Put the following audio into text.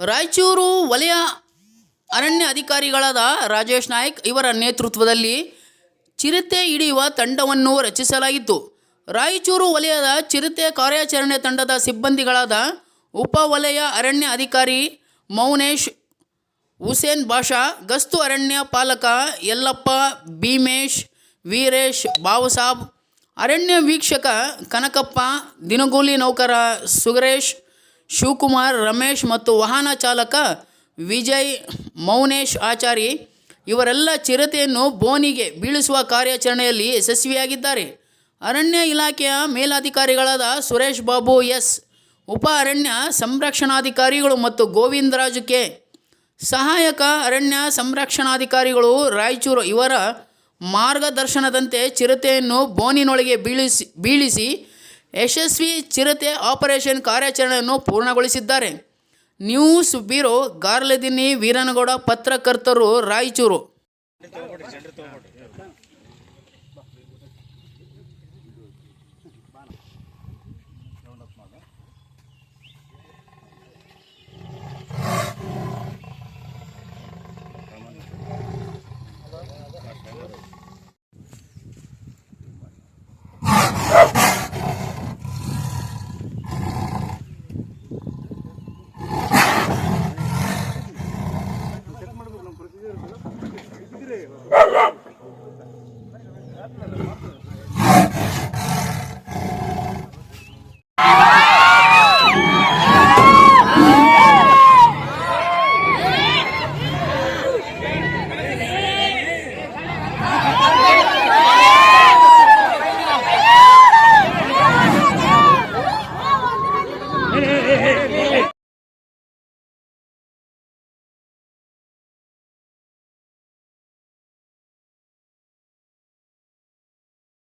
ರಾಯಚೂರು ವಲಯ ಅರಣ್ಯ ಅಧಿಕಾರಿಗಳಾದ ರಾಜೇಶ್ ನಾಯ್ಕ್ ಇವರ ನೇತೃತ್ವದಲ್ಲಿ ಚಿರತೆ ಹಿಡಿಯುವ ತಂಡವನ್ನು ರಚಿಸಲಾಗಿತ್ತು. ರಾಯಚೂರು ವಲಯದ ಚಿರತೆ ಕಾರ್ಯಾಚರಣೆ ತಂಡದ ಸಿಬ್ಬಂದಿಗಳಾದ ಉಪ ವಲಯ ಅರಣ್ಯ ಅಧಿಕಾರಿ ಮೌನೇಶ್, ಹುಸೇನ್ ಬಾಷಾ, ಗಸ್ತು ಅರಣ್ಯ ಪಾಲಕ ಯಲ್ಲಪ್ಪ, ಭೀಮೇಶ್, ವೀರೇಶ್ ಬಾವುಸಾಬ್, ಅರಣ್ಯ ವೀಕ್ಷಕ ಕನಕಪ್ಪ, ದಿನಗೂಲಿ ನೌಕರ ಸುಗರೇಶ್ ಶಿವಕುಮಾರ್, ರಮೇಶ್ ಮತ್ತು ವಾಹನ ಚಾಲಕ ವಿಜಯ್, ಮೌನೇಶ್ ಆಚಾರಿ ಇವರೆಲ್ಲ ಚಿರತೆಯನ್ನು ಬೋನಿಗೆ ಬೀಳಿಸುವ ಕಾರ್ಯಾಚರಣೆಯಲ್ಲಿ ಯಶಸ್ವಿಯಾಗಿದ್ದಾರೆ. ಅರಣ್ಯ ಇಲಾಖೆಯ ಮೇಲಾಧಿಕಾರಿಗಳಾದ ಸುರೇಶ್ ಬಾಬು, ಎಸ್. ಉಪ ಅರಣ್ಯ ಸಂರಕ್ಷಣಾಧಿಕಾರಿಗಳು ಮತ್ತು ಗೋವಿಂದರಾಜು ಕೆ ಸಹಾಯಕ ಅರಣ್ಯ ಸಂರಕ್ಷಣಾಧಿಕಾರಿಗಳು ರಾಯಚೂರು ಇವರ ಮಾರ್ಗದರ್ಶನದಂತೆ ಚಿರತೆಯನ್ನು ಬೋನಿನೊಳಗೆ ಬೀಳಿಸಿ ಬೀಳಿಸಿ ಯಶಸ್ವಿ ಚಿರತೆ ಆಪರೇಷನ್ ಕಾರ್ಯಾಚರಣೆಯನ್ನು ಪೂರ್ಣಗೊಳಿಸಿದ್ದಾರೆ. ನ್ಯೂಸ್ ಬ್ಯೂರೋ ಗಾರ್ಲದಿನಿ ವೀರನಗೌಡ ಪತ್ರಕರ್ತರು ರಾಯಚೂರು.